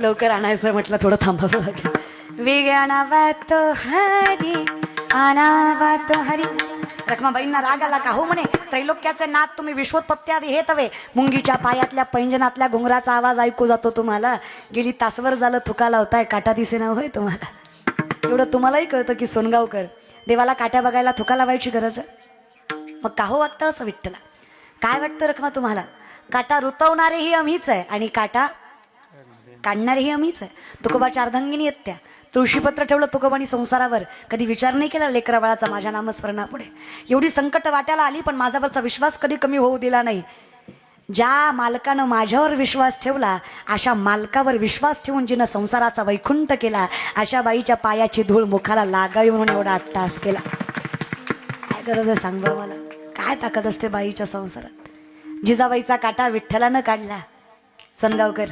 लवकर आणायचं म्हटलं थोडं थांबावं लागेल. वेगळा तो हरी आणावा तो हरी. रखमाबाईंना राग आला का? हो म्हणे त्रैलोक्याचे नाद तुम्ही विश्वोत्पत्त्यादी हे तवे. मुंगीच्या पायातल्या पैंजनातल्या घुंगराचा आवाज ऐकू जातो तुम्हाला. गेली तासभर झालं थुका लावताय काटा दिसेना होय तुम्हाला. एवढं तुम्हालाही कळतं की सोनगावकर देवाला काट्या बघायला थुका लावायची गरज? आहे मग का हो वागतं असं विठ्ठला? काय वाटतं रखमा तुम्हाला? काटा रुतवणारेही आम्हीच आहे आणि काटा काढणारेही आम्हीच आहे. तुकोबा चारधंगिनी आहेत त्या. तुळशीपत्र ठेवलं तुकोबानी संसारावर. कधी विचार नाही केला लेकरा बाळाचा माझ्या नामस्मरणापुढे. एवढी संकट वाट्याला आली पण माझ्यावरचा विश्वास कधी कमी होऊ दिला नाही. ज्या मालकानं माझ्यावर विश्वास ठेवला अशा मालकावर विश्वास ठेवून जिनं संसाराचा वैकुंठ केला अशा बाईच्या पायाची धूळ मुखाला लागावी म्हणून एवढा अट्टास केला. काय गरज आहे सांग मला? काय ताकद असते बाईच्या संसारात? जिजाबाईचा काटा विठ्ठलानं काढला. सनगावकर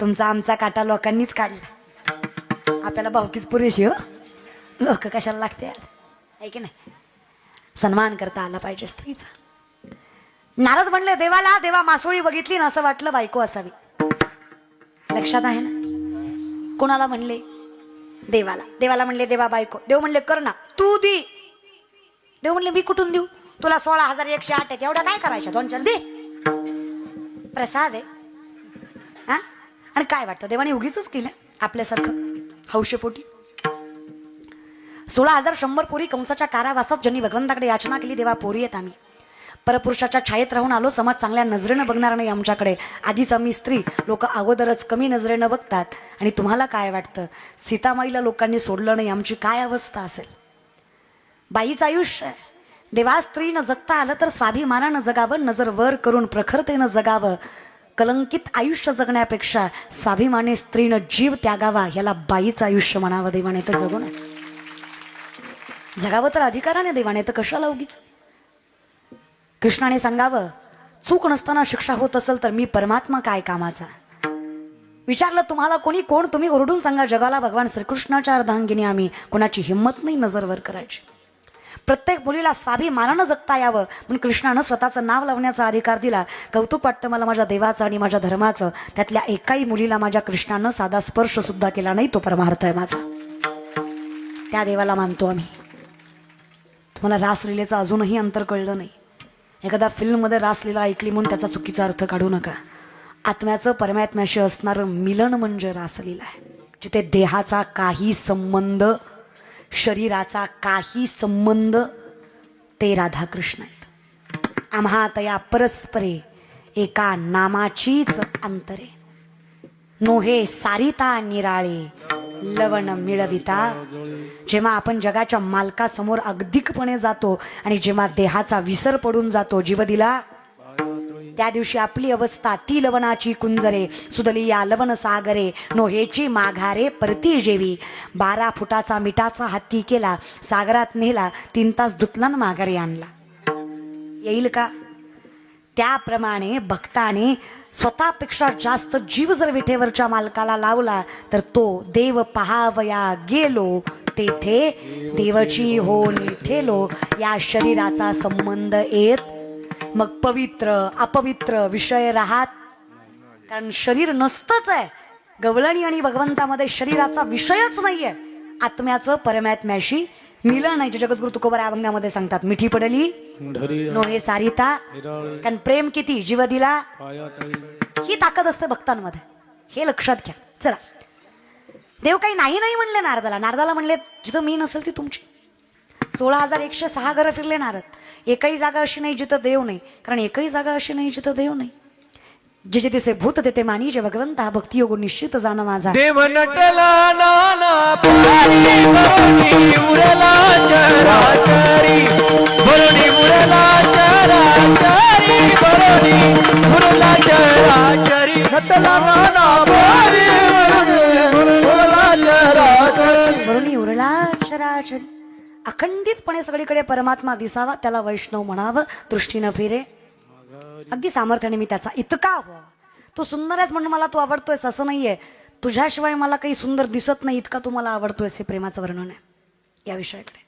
तुमचा आमचा काटा लोकांनीच काढला. आपल्याला भावकीच पुरेशी हो. लोक कशाला लागते यार आहे की नाही? सन्मान करता आला पाहिजे स्त्रीचा. नारद म्हणले देवाला देवा मासोळी बघितली ना असं वाटलं बायको असावी. लक्षात आहे ना? कोणाला म्हणले? देवाला. देवाला म्हणले देवा बायको. देव म्हणले कर ना तू दी. देव म्हणले मी कुठून देऊ? तुला सोळा हजार एकशे आठ आहेत. एवढ्या काय करायच्या? दोन चार दे. प्रसाद आहे. हा? आणि काय वाटतं देवाने उगीच केलं आपल्यासारखं? हौशेपोटी? सोळा हजार शंभर पोरी कंसाच्या कारावासात ज्यांनी भगवंताकडे याचना केली देवा पोरी आहेत आम्ही. परपुरुषाच्या छायेत राहून आलो समाज चांगल्या नजरेनं बघणार नाही आमच्याकडे. आधीच आम्ही स्त्री लोक अगोदरच कमी नजरेनं बघतात. आणि तुम्हाला काय वाटतं सीतामाईला लोकांनी सोडलं नाही आमची काय अवस्था असेल? बाईचं आयुष्य आहे. देवा स्त्रीनं जगता आलं तर स्वाभिमानानं जगावं नजर वर करून प्रखरतेनं जगावं. कलंकित आयुष्य जगण्यापेक्षा स्वाभिमाने स्त्रीनं जीव त्यागावा ह्याला बाईचं आयुष्य म्हणावं देवाने तर जगू नये. जगावं तर अधिकाराने देवाने तर कशाला उगीच? कृष्णाने सांगावं चूक नसताना शिक्षा होत असेल तर मी परमात्मा काय कामाचा? विचारलं तुम्हाला कोणी कोण? तुम्ही ओरडून सांगा जगाला भगवान श्रीकृष्णाच्या अर्धांगिनी आम्ही कोणाची हिंमत नाही नजरवर करायची. प्रत्येक मुलीला स्वाभिमानानं जगता यावं म्हणून कृष्णानं स्वतःचं नाव लावण्याचा अधिकार दिला. कौतुक वाटतं मला माझ्या देवाचं आणि माझ्या धर्माचं. त्यातल्या एकाही मुलीला माझ्या कृष्णानं साधा स्पर्श सुद्धा केला नाही तो परमार्थ आहे माझा. त्या देवाला मानतो आम्ही. तुम्हाला रासलीलेचं अजूनही अंतर कळलं नाही. एखादा फिल्ममध्ये रासलीला ऐकली म्हणून त्याचा चुकीचा अर्थ काढू नका. आत्म्याचं परमात्म्याशी असणारं मिलन म्हणजे रासलीला आहे जिथे देहाचा काही संबंध शरीराचा काही संबंध ते राधाकृष्ण आहेत. आम्हा तया परस्परे एका नामाचीच अंतरे. नोहे सारिता निराळे लवण मिळविता. जेव्हा आपण जगाच्या मालकासमोर अगदीकपणे जातो आणि जेव्हा देहाचा विसर पडून जातो जीवदिला त्या दिवशी आपली अवस्था ती लवणाची कुंजरे सुदली या लवण सागरे नोहेची माघारे परती जेवी. बारा फुटाचा मिठाचा हत्ती केला सागरात नेला तीन तास धुतला माघारी आणला. येईल का? त्याप्रमाणे भक्ताने स्वतःपेक्षा जास्त जीव जर विठेवरच्या मालकाला लावला तर तो देव पहावया गेलो तेथे देवची हो ठेलो. या शरीराचा संबंध येत मग पवित्र अपवित्र विषय राहात. कारण शरीर नसतंच आहे. गवळणी आणि भगवंतामध्ये शरीराचा विषयच नाहीये. आत्म्याचं परमात्म्याशी मिलन नाही जे जगद्गुरु तुकोबर अभंगामध्ये सांगतात मिठी पडली पंढरी नोहे सारिता. कारण प्रेम किती? जीव दिला. ही ताकद असते भक्तांमध्ये. हे लक्षात घ्या. चला. देव काही नाही नाही म्हणले नारदाला. नारदाला म्हणले जिथं मी नसेल ती तुमची. सोळा हजार एकशे सहा घरं फिरले नारद. एकही जागा अशी नाही जिथं देव नाही. कारण एकही जागा अशी नाही जिथं देव नाही. जे जे तिचे भूत तेथे मानी जे भगवंता भक्ती योग निश्चित जाणं माझा. देव नटला नाना पारी बरोणी उरला चराचरी. बरोणी उरला चराचरी बरोणी उरला चराचरी. नटला नाना पारी बरोणी उरला चराचरी. म्हणून उरला चराचरी. अखंडितपणे सगळीकडे परमात्मा दिसावा त्याला वैष्णव म्हणावं दृष्टीनं फिरे. अगदी सामर्थ्याने मी त्याचा इतका हो. तो सुंदर आहेस म्हणून मला तू आवडतोयस असं नाहीये. तुझ्याशिवाय मला काही सुंदर दिसत नाही इतका तू मला आवडतोयस हे प्रेमाचं वर्णन आहे. या विषयाकडे.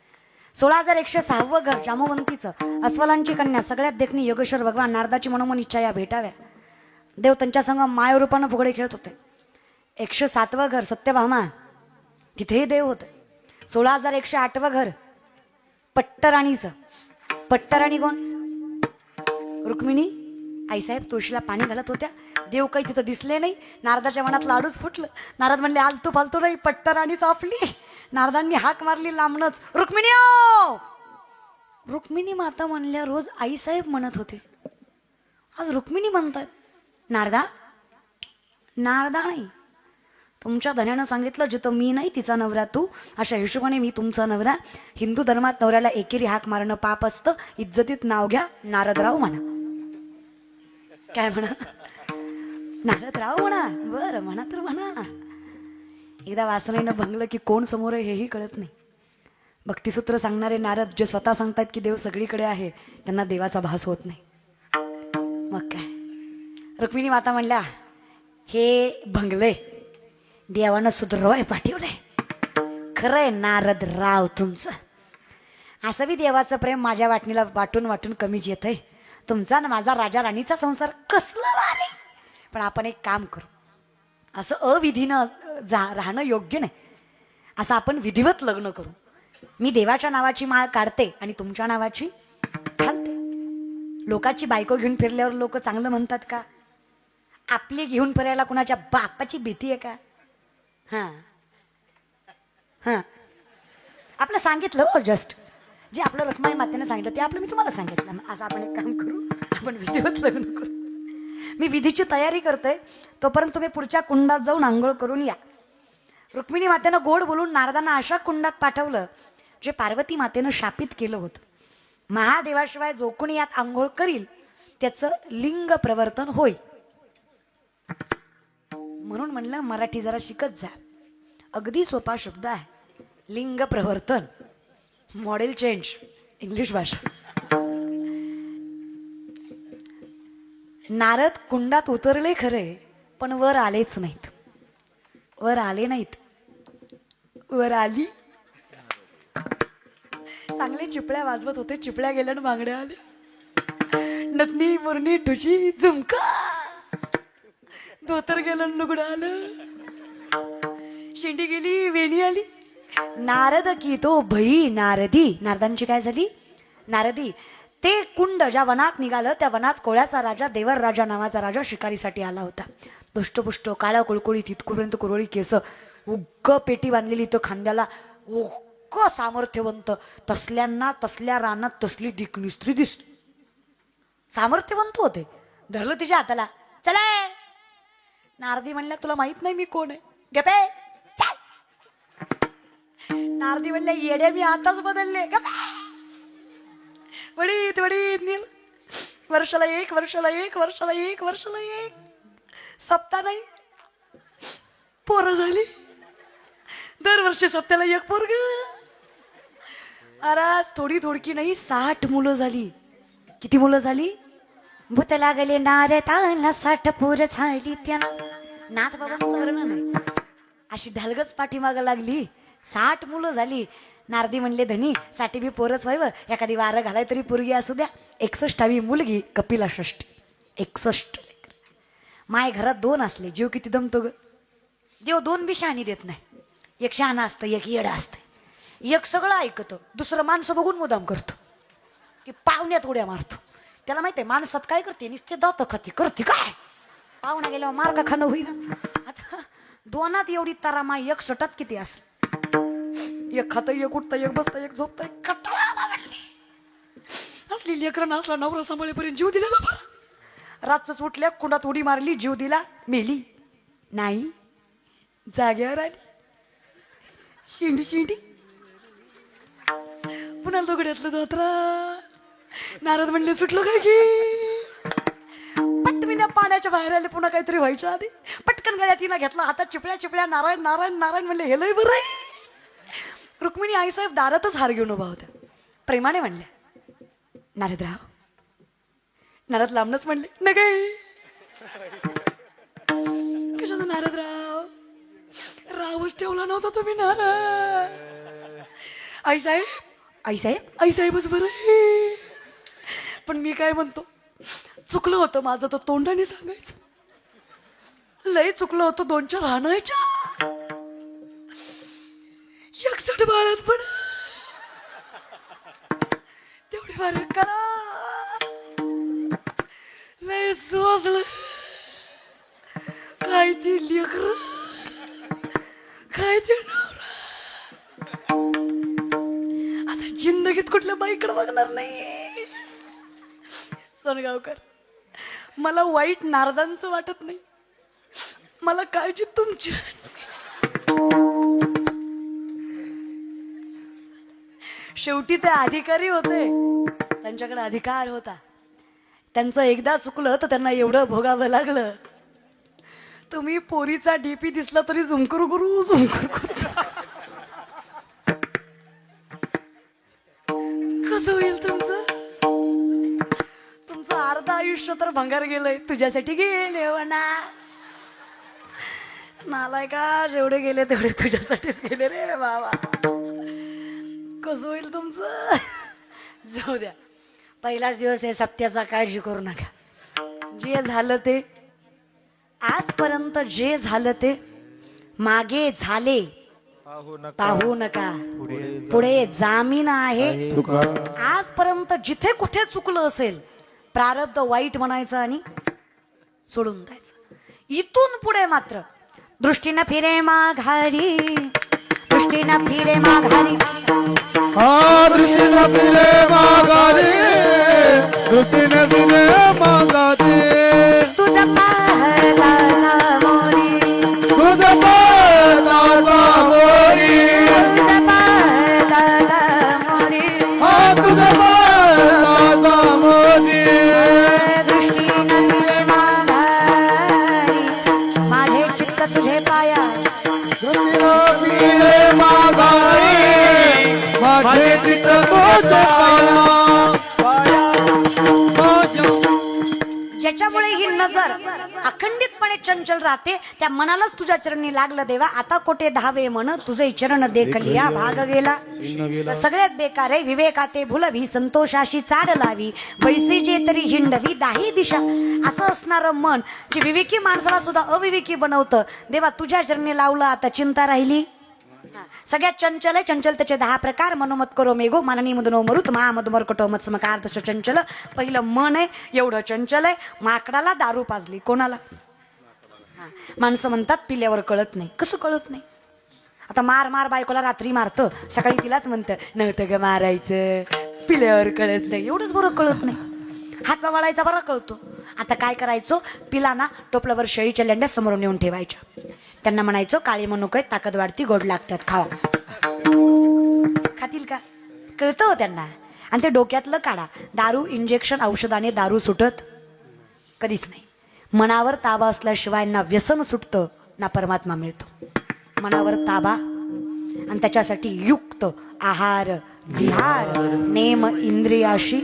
सोळा हजार एकशे सहावं घर जामवंतीचं. अस्वलांची कन्या सगळ्यात देखणी योगेश्वर भगवान नारदाची मनोमन इच्छा या भेटाव्या. देव त्यांच्या संग मायरूपानं फुगडे खेळत होते. एकशे सातवं घर सत्यभामा. तिथेही देव होते. सोळा हजार एकशे आठवं घर पट्टराणीचं. पट्टराणी कोण? रुक्मिणी? आईसाहेब तुळशीला पाणी घालत होत्या. देव काही तिथं दिसले नाही. नारदाच्या मनात लाडूच फुटलं. नारद म्हणले आलतू फालतो नाही पट्टराणीच आपली. नारदांनी हाक मारली लांबणच. रुक्मिणी ओ! रुक्मिणी माता म्हणल्या रोज आईसाहेब म्हणत होते. आज रुक्मिणी म्हणतात नारदा? नारदा नाही. तुमच्या धन्यानं सांगितलं जिथं मी नाही तिचा नवरा तू. अशा हिशोबाने मी तुमचा नवरा. हिंदू धर्मात नवऱ्याला एकेरी हाक मारणं पाप असतं. इज्जतीत नाव घ्या. नारदराव म्हणा. काय म्हणा? नारदराव म्हणा. बरं म्हणा तर म्हणा. एकदा वासनेनं भंगलं की कोण समोर आहे हेही कळत नाही. भक्तिसूत्र सांगणारे नारद जे स्वतः सांगतात की देव सगळीकडे आहे त्यांना देवाचा भास होत नाही. मग काय? रुक्मिणी माता म्हणल्या हे भंगले. देवानं सुधरवाय पाठवलंय. खरंय नारद राव तुमचं. असं बी देवाचं प्रेम माझ्या वाटणीला वाटून वाटून कमीच येत आहे तुमचा ना माझा राजा राणीचा संसार कसला वारे पण आपण एक काम करू. असं अविधीनं जा राहणं योग्य नाही. असं आपण विधिवत लग्न करू. मी देवाच्या नावाची माळ काढते आणि तुमच्या नावाची घालते. लोकाची बायको घेऊन फिरल्यावर लोक चांगलं म्हणतात का? आपली घेऊन फिरायला कुणाच्या बापाची भीती आहे का? हां. हां. आपलं सांगितलं हो जस्ट जे आपलं रखमाई मातेनं सांगितलं ते आपलं मी तुम्हाला सांगितलं. असं आपण एक काम करू आपण विधिवत लग्न करू. मी विधीची तयारी करते तोपर्यंत तुम्ही पुढच्या कुंडात जाऊन आंघोळ करून या. रुक्मिणी मातेनं गोड बोलून नारदांना अशा कुंडात पाठवलं जे पार्वती मातेनं शापित केलं होतं. महादेवाशिवाय जो कोणी यात आंघोळ करील त्याचं लिंग प्रवर्तन होईल. म्हणून म्हणलं मराठी जरा शिकत जा. अगदी सोपा शब्द आहे. लिंग प्रवर्तन. Model change. इंग्लिश भाषा. नारद कुंडात उतरले खरे पण वर आलेच नाहीत. वर आले नाहीत. वर आली. चांगले चिपळ्या वाजवत होते चिपळ्या गेल्या आणि बांगड्या आल्या. नतनी मुरणी ठुशी झुमका. धोतर गेलं आणि लुगडं आलं. शेंडी गेली वेणी आली. नारद की तो भई नारदी. नारदांची काय झाली? नारदी ते कुंड ज्या वनात निघालं त्या वनात कोळ्याचा राजा देवर राजा नावाचा राजा शिकारीसाठी आला होता. दुष्टपुष्ट काळ्या कुळकुळीत तितकूपर्यंत कुरळी केस. उग्ग पेटी बांधलेली तो खांद्याला. उग्ग सामर्थ्यवंत. तसल्यांना तसल्या रानात तसली दिकनिस्त्री दिसली. सामर्थ्यवंत होते. धरलं तिच्या हाताला. चला. नारदी म्हणल्या तुला माहीत नाही मी कोण आहे. गपे नारदी म्हणल्या येड्या मी आताच बदलले. गपे वडीत वडीत नील. वर्षाला एक वर्षाला एक वर्षाला एक वर्षाला एक. सप्ता नाही. पोरं झाली. दरवर्षी सप्त्याला एक पोरग. अरे आज थोडी थोडकी नाही साठ मुलं झाली. किती मुलं झाली? भूत लागले नारे ताला साठ पोर झाली त्यानं. नाथबाबांचं वर्णन आहे. अशी ढलगच पाठीमाग लागली. साठ मुलं झाली. नारदी म्हणले धनी साठी बी पोरच व्हावं एखादी वारं घालाय तरी पोरगी असू द्या. एकसष्टावी मुलगी कपिला षष्टी एकसष्ट लेकर. माय घरात दोन असले. जीव किती दमतो ग. देव दोन बी शहाणी देत नाही. एक शहाणा असतं एक येडा असतं. एक सगळं ऐकतं. दुसरं माणसं बघून मुदाम करतो. की पाहुण्यात उड्या मारतो. त्याला माहिती आहे माणसात काय करते? नुसते दात खाती करते काय? पाहुणा गेल्यावर मार्ग खाणं होईना. आता दोनात एवढी तरामा एक सटात किती असेल? एक खात एक उठत एक बसता एक झोपत कटाळा असली लेकरं असला नवरा सांभाळेपर्यंत जीव दिलेला बरं. रातच उठल्या कुंडात उडी मारली जीव दिला मेली. नाही जाग्यावर आली. शेंडी शेंडी. पुन्हा लुगड्यातलं धोत्रा नारद म्हणले सुटलं काय की? पटविना पाण्याच्या बाहेर आले पुन्हा काहीतरी व्हायच्या आधी. पटकन गळ्यात तिनं घेतला. हातात चिपळ्या चिपळ्या नारायण नारायण नारायण म्हणले हे लय बरं रुक्मिणी आईसाहेब दारातच हार घेऊन उभा होत्या. प्रेमाने म्हणल्या नारदराव नारद लांबनच म्हणले न गे कशाचं नारदराव? रावच ठेवला नव्हता तुम्ही नारद आईसाहेब आईसाहेब आईसाहेबच बरं पण मी काय म्हणतो? चुकलं होतं माझं तर तोंडाने सांगायचं. लय चुकलं होतं दोन चार हाणायच्या एकसठ बाळात पण तेवढी बार करा. लय सुवाजलं. काय ती लेकर? काय ते आता जिंदगीत कुठल्या बाईकडे बघणार नाही. सोनगावकर. मला वाईट नारदांचं वाटत नाही. मला काळजी तुमची. शेवटी ते अधिकारी होते. त्यांच्याकडे अधिकार होता. त्यांचं एकदा चुकलं तर त्यांना एवढं भोगावं लागलं. तुम्ही पोरीचा डीपी दिसला तरी झुमकरू करू झुमकर करू कसं होईल तुमचं? अर्ध आयुष्य तर भंगार गेलंय. तुझ्यासाठी गेले ना नालाय का जेवढे गेले तेवढे तुझ्यासाठीच गेले रे बाबा. कसं होईल तुमचं? जाऊ द्या. पहिलाच दिवस आहे सत्याचा काळजी करू नका. जे झालं ते आजपर्यंत जे झालं ते मागे झाले. पाहू नका. पाहू नका. पुढे जामीन आहे. आजपर्यंत जिथे कुठे चुकलं असेल प्रारब्ध वाईट म्हणायचं आणि सोडून द्यायचं. इथून पुढे मात्र दृष्टीनं फिरे माघारी दृष्टीनं फिरे माघारी दृष्टीनं फिरे माघारी दृष्टीनं फिरे माघारी चंचल राहते. त्या मनालाच तुझ्या चरणी लागलं देवा. आता कोठे धावे म्हण? तुझे चरण देखलिया भाग गेला. सगळ्यात बेकार आहे. विवेकाते भुलवी. संतोषाशी चाड लावी. बैसी जे तरी हिंडवी. दाही दिशा. असं असणारं मन जे विवेकी माणसाला सुद्धा अविवेकी बनवतं. देवा तुझ्या चरणी लावलं आता चिंता राहिली. सगळ्यात चंचल आहे. चंचल त्याचे दहा प्रकार. मनोमत करो मेघो. माननी मधनो मरुत. मा मधुमर कटो मत्समकार तसं चंचल. पहिलं मन आहे. एवढं चंचल आहे. माकडाला दारू पाजली. कोणाला. माणसं म्हणतात पिल्यावर कळत नाही. कसं कळत नाही? आता मार मार बायकोला रात्री मारतं. सकाळी तिलाच म्हणतं नव्हतं ग मारायचं. पिल्यावर कळत नाही. एवढंच बरं कळत नाही. हात वळायचा बरा कळतो. आता काय करायचो? पिलाना टोपल्यावर शेळीच्या लेंड्या समोर नेऊन ठेवायच्या. त्यांना म्हणायचो काळी मनुक ताकद वाढती गोड लागतात. खावा. खातील का? कळतं हो त्यांना. आणि ते डोक्यातलं काढा. दारू इंजेक्शन औषधाने दारू सुटत कधीच नाही. मनावर ताबा असल्याशिवाय ना व्यसन सुटतं ना परमात्मा मिळतो. मनावर ताबा आणि त्याच्यासाठी युक्त आहार विहार नेम इंद्रियाशी.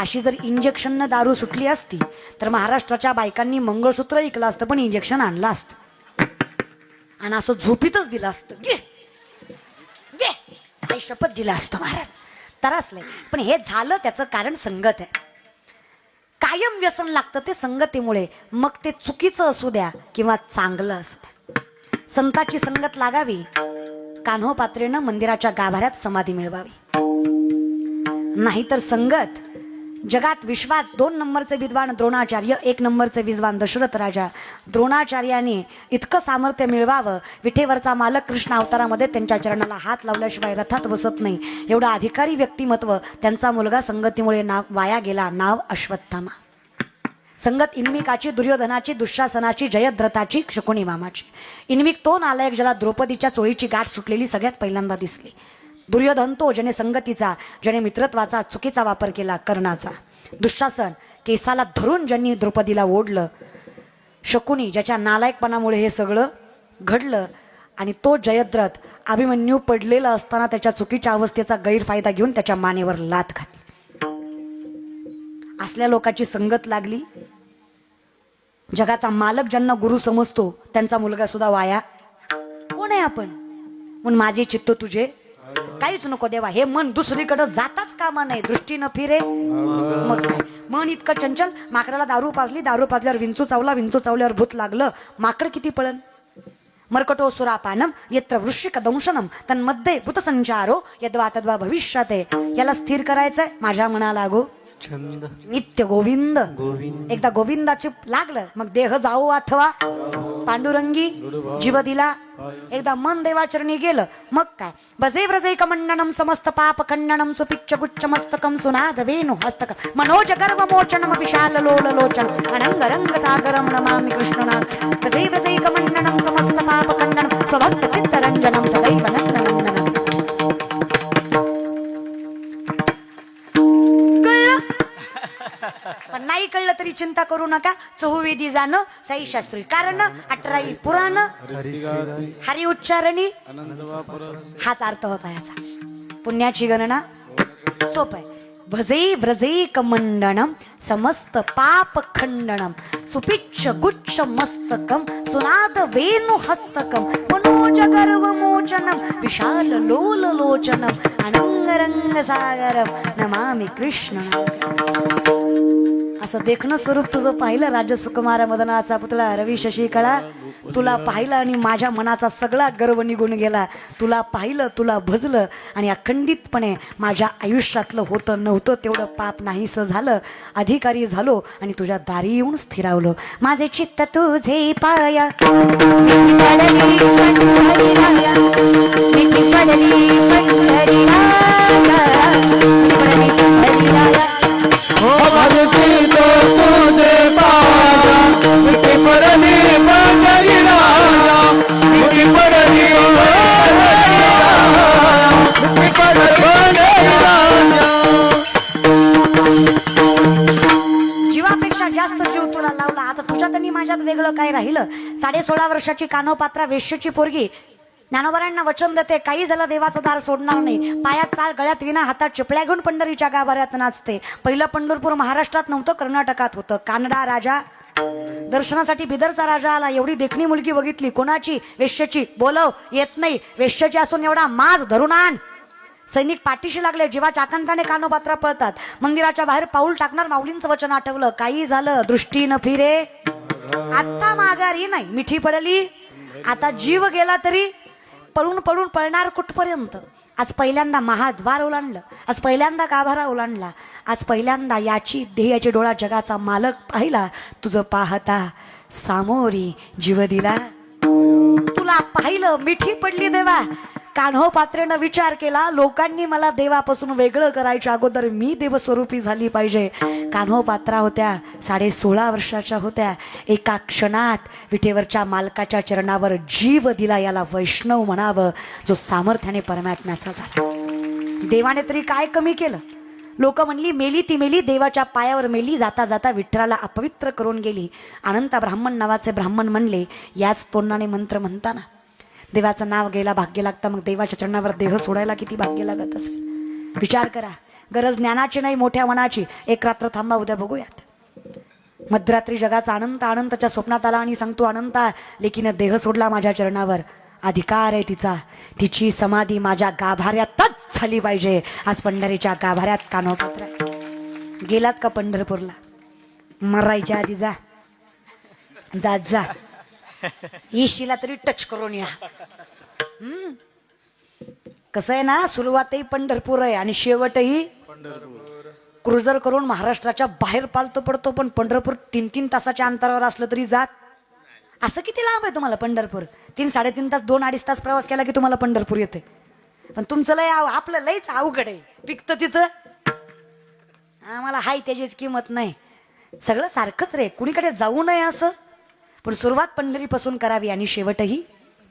अशी जर इंजेक्शननं दारू सुटली असती तर महाराष्ट्राच्या बायकांनी मंगळसूत्र ऐकलं असतं पण इंजेक्शन आणलं असतं. आणि असं झोपीतच दिलं असतं. घे. आई शपथ दिलं असतं महाराज. तरासलंय. पण हे झालं त्याचं कारण संगत आहे. कायम व्यसन लागतं ते संगतीमुळे. मग ते चुकीचं असू द्या किंवा चांगलं असू द्या. संताची संगत लागावी. कान्होपात्रेनं मंदिराच्या गाभाऱ्यात समाधी मिळवावी. नाहीतर संगत जगात विश्वात दोन नंबरचे विद्वान द्रोणाचार्य एक नंबरचे विद्वान दशरथ राजा. द्रोणाचार्याने इतकं सामर्थ्य मिळवावं विठेवरचा मालक कृष्ण अवतारामध्ये त्यांच्या चरणाला हात लावल्याशिवाय रथात बसत नाही. एवढं अधिकारी व्यक्तिमत्व त्यांचा मुलगा संगतीमुळे नाव वाया गेला नाव अश्वत्थामा. संगत इन्मिकाची दुर्योधनाची दुःशासनाची जयद्रथाची शकुनी मामाची इन्मिक तो नालायक ज्याला द्रौपदीच्या चोळीची गाठ सुटलेली सगळ्यात पहिल्यांदा दिसली. दुर्योधन तो ज्याने संगतीचा ज्याने मित्रत्वाचा चुकीचा वापर केला कर्णाचा. दुःशासन केसाला धरून ज्यांनी द्रौपदीला ओढलं शकुनी ज्याच्या नालायकपणामुळे हे सगळं घडलं आणि तो जयद्रथ अभिमन्यू पडलेला असताना त्याच्या चुकीच्या अवस्थेचा गैरफायदा घेऊन त्याच्या मानेवर लात घातली. असल्या लोकांची संगत लागली. जगाचा मालक ज्यांना गुरु समजतो त्यांचा मुलगा सुद्धा वाया. कोण आहे आपण? म्हणून माझे चित्त तुझे काहीच नको देवा हे मन दुसरीकडे जाताच कामा नाही दृष्टीनं फिरे. मग काय? मन इतकं चंचल माकडाला दारू पाजली दारू पाजल्यावर विंचू चावला विंचू चावल्यावर भूत लागलं. माकड किती पळन? मर्कटो सुरापानम यत्र वृश्चिक दंशनम तन्मध्ये भूतसंचारो यद्वा तद्वा भविष्याते. याला स्थिर करायचंय माझ्या मनाला गो. छंद. नित्य गोविंद. गोविंद. एकदा गोविंदाचे लागलं मग देह जाओ अथवा. पांडुरंगी जीव दिला एकदा मन देवाचरणी गेलं मग काय? बजे व्रजैक मंडनम समस्त पाप खंडनम सुपिच्च गुच्छ मस्तकम सुनाद वेणु हस्तक। मनोज गर्व मोचनम विशाल लोल लोचन अनंग रंग सागरम नमामि कृष्णनाथ। बजे व्रजैक मंडनम समस्त पाप खंडनम स्वभक्त चित्त रंजनम सदैव नंदनंदनम नाही कळलं तरी चिंता करू नका. चहुवेदी जाणं साई शास्त्री. कारण अठराई पुराण हरी उच्चारणी हाच अर्थ होता याचा. पुण्याची गणना सोप आहे. भजे व्रजे कमंडनम समस्त पाप सुपिच्छ गुच्छ मस्तकम सुनाद वेणु हस्तकम. मनोज गर्व मोचनम विशाल लोल लोचनम. अनंग रंग सागरम नमामि कृष्ण असं देखणं स्वरूप तुझं पाहिलं राज सुकुमार मदनाचा पुतळा रवी शशिकळा तुला पाहिलं आणि माझ्या मनाचा सगळा गर्व निघून गेला. तुला पाहिलं तुला भजलं आणि अखंडितपणे माझ्या आयुष्यातलं होतं नव्हतं तेवढं पाप नाहीसं झालं. अधिकारी झालो आणि तुझ्या दारी येऊन स्थिरावलो. माझे चित्त तुझे पाया. माझ्यात वेगळं काय राहिलं? साडे सोळा वर्षाची कानोपात्रा वेश्येची पोरगी ज्ञानोबरांना वचन देते काही झालं देवाचं दार सोडणार नाही. पायात चाल गळ्यात विना हातात चिपळ्या घेऊन पंढरीच्या गाभाऱ्यात नाचते. पहिलं पंढरपूर महाराष्ट्रात नव्हतं कर्नाटकात होतं. कानडा राजा दर्शनासाठी बिदरचा राजा आला. एवढी देखणी मुलगी बघितली. कोणाची? वेश्याची. बोलव येत नाही. वेश्याची असून एवढा माज धरून आण. सैनिक पाठीशी लागले. जीवाच्या आकांताने कानोपात्रा पळतात. मंदिराच्या बाहेर पाऊल टाकणार माऊलींचं वचन आठवलं. काही झालं दृष्टी न फिरे. आता माघारी नाही. मिठी पडली. आता जीव गेला तरी पळून पळून पळणार कुठपर्यंत? आज पहिल्यांदा महाद्वार ओलांडलं. आज पहिल्यांदा गाभारा ओलांडला. आज पहिल्यांदा याची ध्येयाची डोळा जगाचा मालक पाहिला. तुझं पाहता सामोरी जीव दिला. तुला पाहिलं मिठी पडली देवा. कान्हो पात्रेनं विचार केला लोकांनी मला देवापासून वेगळं करायच्या अगोदर मी देवस्वरूपी झाली पाहिजे. कान्हो पात्रा होत्या साडे सोळा वर्षाच्या होत्या. एका क्षणात विठेवरच्या मालकाच्या चरणावर जीव दिला याला वैष्णव म्हणावं जो सामर्थ्याने परमात्म्याचा झाला. देवाने तरी काय कमी केलं? लोक म्हणली मेली ती मेली देवाच्या पायावर मेली जाता जाता विठ्ठलाला अपवित्र करून गेली. अनंता ब्राह्मण नावाचे ब्राह्मण म्हणले याच तोंडाने मंत्र म्हणताना देवाचं नाव घ्यायला भाग्य लागतं मग देवाच्या चरणावर देह सोडायला किती भाग्य लागत असेल? विचार करा गरज ज्ञानाची नाही मोठ्या मनाची. एक रात्र थांबा उद्या बघूयात. मध्यरात्री जगाचा अनंत अनंतच्या स्वप्नात आला आणि सांगतो अनंता लेकीनं देह सोडला माझ्या चरणावर. अधिकार आहे तिचा. तिची समाधी माझ्या गाभाऱ्यातच झाली पाहिजे. आज पंढरीच्या गाभाऱ्यात कानोपात्र आहे. गेलात का पंढरपूरला? मरायच्या आधी जा. जात जा. ईशीला तरी टच करून या. हम्म. कसं आहे ना सुरुवातही पंढरपूर आहे आणि शेवटही क्रुझर करून महाराष्ट्राच्या बाहेर पालतो पडतो पण पंढरपूर तीन तीन तासाच्या अंतरावर असलं तरी जात. असं किती लांब आहे तुम्हाला पंढरपूर? तीन साडेतीन तास दोन अडीच तास प्रवास केला की तुम्हाला पंढरपूर येते पण तुमचं लय आव- आपलं लयच अवघड आहे. पिकतं तिथं. आम्हाला हाय त्याचीच किंमत नाही. सगळं सारखंच रे. कुणीकडे जाऊ नये असं. पण सुरुवात पंढरीपासून करावी आणि शेवटही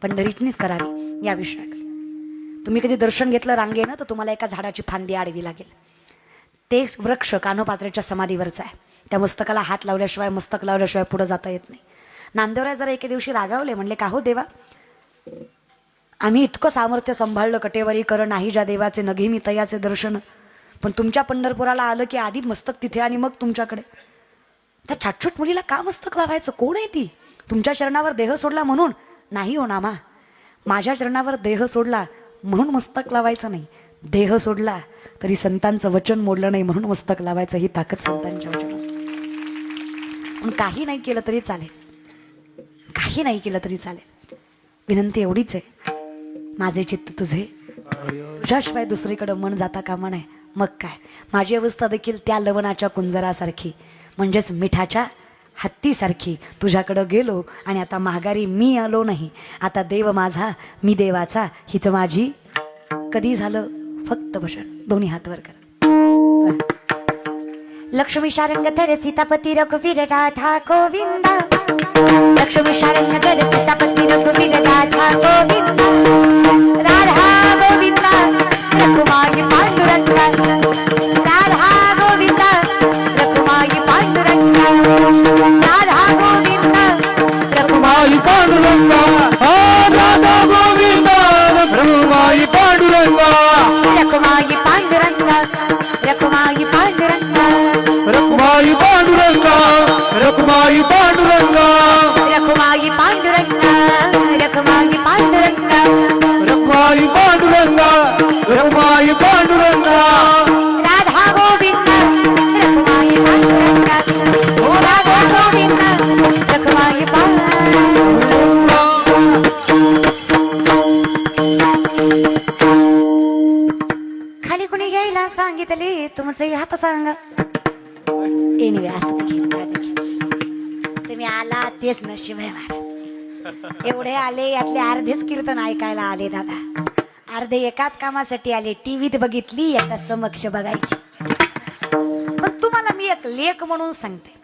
पंढरीतनीच करावी या विषयात तुम्ही कधी दर्शन घेतलं रांगेनं तर तुम्हाला एका झाडाची फांदी आडवी लागेल. ते वृक्ष कानोपात्रेच्या समाधीवरचं आहे. त्या मस्तकाला हात लावल्याशिवाय मस्तक लावल्याशिवाय पुढं जाता येत नाही. नामदेवराय जरा एके दिवशी रागावले म्हणले का हो देवा? आम्ही इतकं सामर्थ्य सांभाळलं कटेवरी कर नाही ज्या देवाचे नघे मी तयाचे दर्शन. पण तुमच्या पंढरपुराला आलं की आधी मस्तक तिथे आणि मग तुमच्याकडे. त्या छाटछूट मुलीला का मस्तक लावायचं? कोण आहे ती? तुमच्या चरणावर देह सोडला म्हणून? नाही हो नामा. माझ्या चरणावर देह सोडला म्हणून मस्तक लावायचं नाही. देह सोडला तरी संतांचं वचन मोडलं नाही म्हणून मस्तक लावायचं. ही ताकद संतांच्या वचनात. पण काही नाही केलं तरी चालेल. काही नाही केलं तरी चालेल. विनंती एवढीच आहे. माझे चित्त तुझे. तुझ्याशिवाय दुसरीकडं मन जाता कामा नये. मग काय? माझी अवस्था देखील त्या लवणाच्या कुंजरासारखी. म्हणजेच मिठाच्या हत्तीसारखी तुझ्याकडं गेलो आणि आता माघारी मी आलो नाही. आता देव माझा मी देवाचा हिच माझी. कधी झालं? फक्त भजन दोन्ही हात वर करा. लक्ष्मी शारंग धर सीतापती रघुवीर राधा गोविंद. लक्ष्मी शारंग धर सीतापती रघुवीर राधा गोविंद. राधा गोविंद रघुमाई पांडुरंग. पांडुरंगा। राधा गोविंद रखमाई राधा गोविंद रखमाई खाली कुणी घ्यायला सांगितले तुमचे हात सांगा. एनिवे असं तुम्ही आला तेच नशीब आहे एवढे आले यातले अर्धेच कीर्तन ऐकायला आले दादा. अर्धे एकाच कामासाठी आले. टीव्हीत बघितली एकदा समक्ष बघायची. पण तुम्हाला मी एक लेख म्हणून सांगते.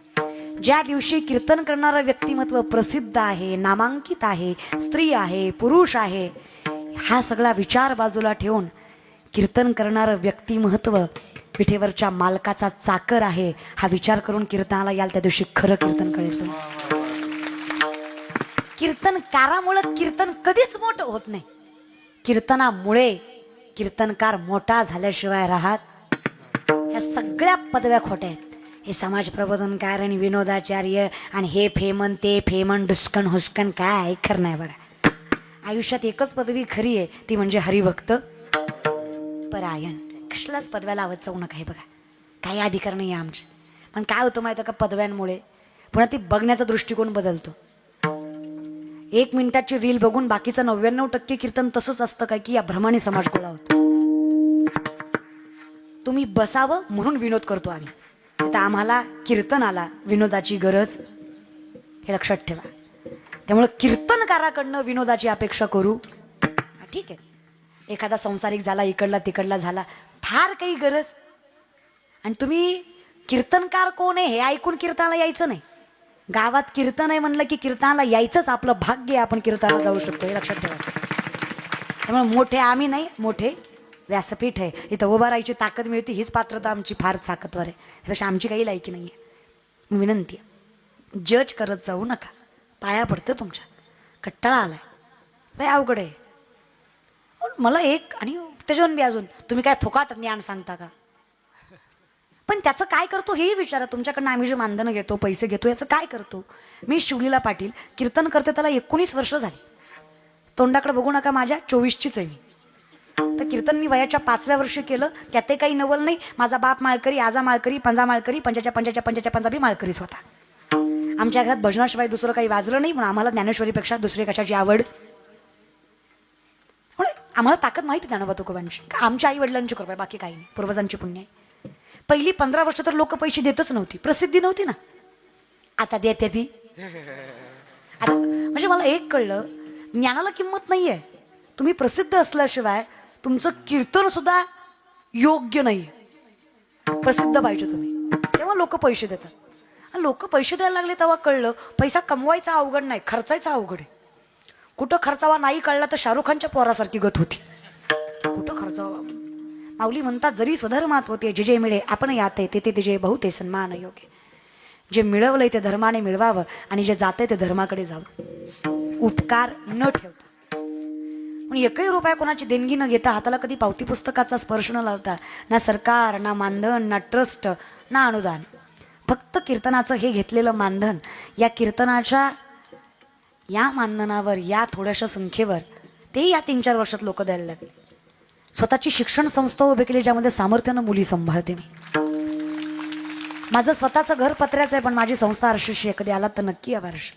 ज्या दिवशी कीर्तन करणारं व्यक्तिमत्व प्रसिद्ध आहे नामांकित आहे स्त्री आहे पुरुष आहे हा सगळा विचार बाजूला ठेवून कीर्तन करणारं व्यक्तिमत्व पिठेवरच्या मालकाचा चाकर आहे हा विचार करून कीर्तनाला याल त्या दिवशी खरं कीर्तन कळेल कीर्तनकारामुळं कीर्तन कधीच मोठं होत नाही. कीर्तनामुळे कीर्तनकार मोठा झाल्याशिवाय राहत. ह्या सगळ्या पदव्या खोट्या आहेत. हे समाज प्रबोधनकार आणि विनोदाचार्य आणि हे फेमन ते फेमन डुस्कन हुस्कन काय खरं नाही बघा. आयुष्यात एकच पदवी खरी आहे ती म्हणजे हरिभक्त परायण. कसलाच पदव्या लावत जाऊ नका हे बघा. काही अधिकार नाही आहे आमचे. पण काय होतं माहिती आहे का? पदव्यांमुळे. पुन्हा ती बघण्याचा दृष्टिकोन बदलतो. एक मिनिटाची रील बघून बाकीचं नव्याण्णव टक्के कीर्तन तसंच असतं काय की या भ्रमाने समाज गोळा होतो. तुम्ही बसावं म्हणून विनोद करतो आम्ही. आता आम्हाला कीर्तनाला विनोदाची गरज हे लक्षात ठेवा. त्यामुळं कीर्तनकाराकडनं विनोदाची अपेक्षा करू. हा, ठीक आहे. एखादा संसारिक झाला इकडला तिकडला झाला फार काही गरज. आणि तुम्ही कीर्तनकार कोण आहे हे ऐकून कीर्तनाला यायचं नाही. गावात कीर्तन आहे म्हणलं की कीर्तनाला यायचंच आपलं भाग्य आहे आपण कीर्तनाला जाऊ शकतो हे लक्षात ठेवा. त्यामुळे मोठे आम्ही नाही मोठे व्यासपीठ आहे. इथं उभा राहायची ताकद मिळते हीच पात्रता आमची फार ताकदवर आहे. त्यापेक्षा आमची काही लायकी नाही आहे विनंती आहे जज करत जाऊ नका. पाया पडतं तुमच्या. कट्टाळा आलाय. लय अवघड आहे. मला एक आणि त्याच्यावर बी अजून. तुम्ही काय फुकाट ज्ञान सांगता का? पण त्याचं काय करतो हेही विचारा. तुमच्याकडनं आम्ही जे मानधनं घेतो पैसे घेतो याचं काय करतो? मी शिवलीला पाटील कीर्तन करते त्याला एकोणीस वर्ष झाली. तोंडाकडे बघू नका माझ्या चोवीसचीच आहे मी. तर कीर्तन मी वयाच्या पाचव्या वर्षी केलं त्यातही काही नवल नाही. माझा बाप माळकरी आजा माळकरी पंजा माळकरी पंजाच्या पंजाच्या पंजाच्या पंजाबी माळकरीच होता. आमच्या घरात भजनाशिवाय दुसरं काही वाजलं नाही पण आम्हाला ज्ञानेश्वरीपेक्षा दुसरी कशाची आवड? आम्हाला ताकद माहिती ज्ञानोबा तुकोबांची. आमच्या आई वडिलांची कृपा आहे, बाकी काही नाही. पूर्वजांची पुण्य आहे. पहिली पंधरा वर्ष तर लोक पैसे देतच नव्हती. प्रसिद्धी नव्हती ना. आता देते ती. आता म्हणजे मला एक कळलं ज्ञानाला किंमत नाही आहे तुम्ही प्रसिद्ध असल्याशिवाय तुमचं कीर्तन सुद्धा योग्य नाही. प्रसिद्ध पाहिजे तुम्ही. तेव्हा लोक पैसे देतात. लोक पैसे द्यायला लागले तेव्हा कळलं पैसा कमवायचा अवघड नाही खर्चायचा अवघड आहे. कुठं खर्चावा नाही कळला तर शाहरुख खानच्या पोरासारखी गत होती. माऊली म्हणतात जरी स्वधर्मात होते जे जे मिळे आपण याते ते ते तिचे बहुते सन्मान योग्य जे मिळवलंय ते धर्माने मिळवावं आणि जे जाते ते धर्माकडे जावं. उपकार न ठेवता. पण एकही रुपया कोणाची देणगी न घेता हाताला कधी पावती पुस्तकाचा स्पर्श न लावता ना सरकार ना मानधन ना ट्रस्ट ना अनुदान. फक्त कीर्तनाचं हे घेतलेलं मानधन या कीर्तनाच्या या मानधनावर या थोड्याशा संख्येवर ते या तीन चार वर्षात लोक द्यायला लागले. स्वतःची शिक्षण संस्था उभी केली ज्यामध्ये सामर्थ्यानं मुली सांभाळते मी. माझं स्वतःचं घर पत्र्याचं आहे पण माझी संस्था आरशीशी आहे. कधी आलात तर नक्की या हर्ष